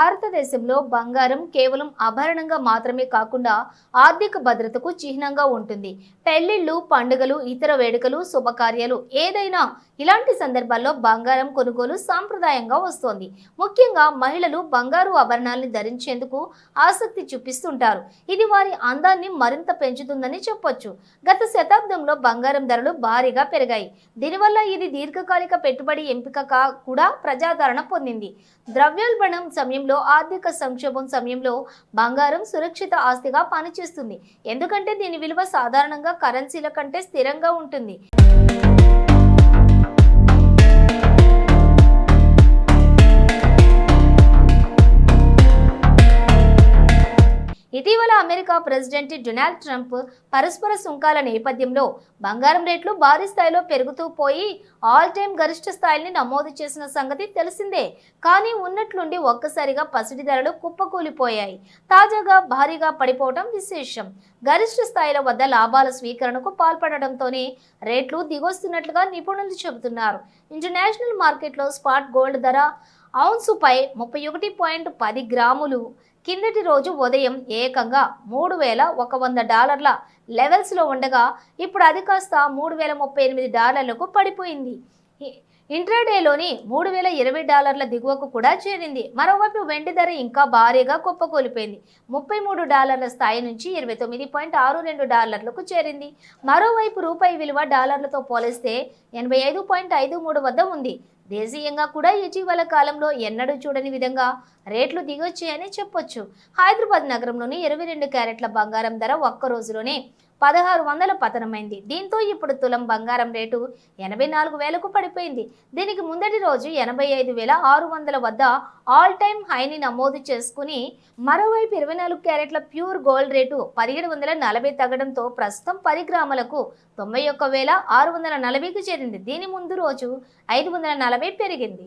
భారతదేశంలో బంగారం కేవలం ఆభరణంగా మాత్రమే కాకుండా ఆర్థిక భద్రతకు చిహ్నంగా ఉంటుంది. పెళ్ళిళ్ళు పండుగలు ఇతర వేడుకలు శుభకార్యాలు ఏదైనా ఇలాంటి సందర్భాల్లో బంగారం కొనుగోలు సాంప్రదాయంగా వస్తోంది. ముఖ్యంగా మహిళలు బంగారు ఆభరణాల్ని ధరించేందుకు ఆసక్తి చూపిస్తుంటారు. ఇది వారి అందాన్ని మరింత పెంచుతుందని చెప్పొచ్చు. గత శతాబ్దంలో బంగారం ధరలు భారీగా పెరిగాయి. దీనివల్ల ఇది దీర్ఘకాలిక పెట్టుబడి ఎంపికగా కూడా ప్రజాదరణ పొందింది. ద్రవ్యోల్బణం సమయంలో ఆర్థిక సంక్షోభం సమయంలో బంగారం సురక్షిత ఆస్తిగా పనిచేస్తుంది. ఎందుకంటే దీని విలువ సాధారణంగా కరెన్సీల కంటే స్థిరంగా ఉంటుంది. ఇటీవల అమెరికా ప్రెసిడెంట్ డొనాల్డ్ ట్రంప్ పరస్పర సుంకాల నేపథ్యంలో బంగారం రేట్లు భారీ స్థాయిలో పెరుగుతూ పోయి ఆల్ టైమ్ గరిష్ట స్థాయిని నమోదు చేసిన సంగతి తెలిసిందే. కానీ ఉన్నట్లుండి ఒక్కసారిగా పసిడి ధరలు కుప్పకూలిపోయాయి. తాజాగా భారీగా పడిపోవడం విశేషం. గరిష్ట స్థాయిల వద్ద లాభాల స్వీకరణకు పాల్పడడంతోనే రేట్లు దిగొస్తున్నట్లుగా నిపుణులు చెబుతున్నారు. ఇంటర్నేషనల్ మార్కెట్లో స్పాట్ గోల్డ్ ధర ఔన్సుపై ముప్పై ఒకటి పాయింట్ పది గ్రాములు కిందటి రోజు ఉదయం ఏకంగా మూడు వేల ఒక వంద డాలర్ల లెవెల్స్లో ఉండగా ఇప్పుడు అది కాస్త మూడు వేల ముప్పై ఎనిమిది డాలర్లకు పడిపోయింది. ఇ- ఇంట్రాడేలోని మూడు వేల ఇరవై డాలర్ల దిగువకు కూడా చేరింది. మరోవైపు వెండి ధర ఇంకా భారీగా కుప్పకూలిపోయింది. ముప్పై మూడు డాలర్ల స్థాయి నుంచి ఇరవై తొమ్మిది పాయింట్ ఆరు రెండు డాలర్లకు చేరింది. మరోవైపు రూపాయి విలువ డాలర్లతో పోలిస్తే ఎనభై ఐదు పాయింట్ ఐదు మూడు వద్ద ఉంది. దేశీయంగా కూడా ఇటీవల కాలంలో ఎన్నడూ చూడని విధంగా రేట్లు దిగొచ్చాయని చెప్పొచ్చు. హైదరాబాద్ నగరంలోని ఇరవై రెండు క్యారెట్ల బంగారం ధర ఒక్క రోజులోనే పదహారు వందల పతనమైంది. దీంతో ఇప్పుడు తులం బంగారం రేటు ఎనభై నాలుగు వేలకు పడిపోయింది. దీనికి ముందటి రోజు ఎనభై ఐదు వేల ఆరు వందల వద్ద ఆల్ టైమ్ హైని నమోదు చేసుకుని మరోవైపు ఇరవై నాలుగు క్యారెట్ల ప్యూర్ గోల్డ్ రేటు పదిహేడు వందల నలభై తగ్గడంతో ప్రస్తుతం పది గ్రాములకు తొంభై ఒక్క వేల ఆరు వందల నలభైకి చేరింది. దీని ముందు రోజు ఐదు వందల నలభై పెరిగింది.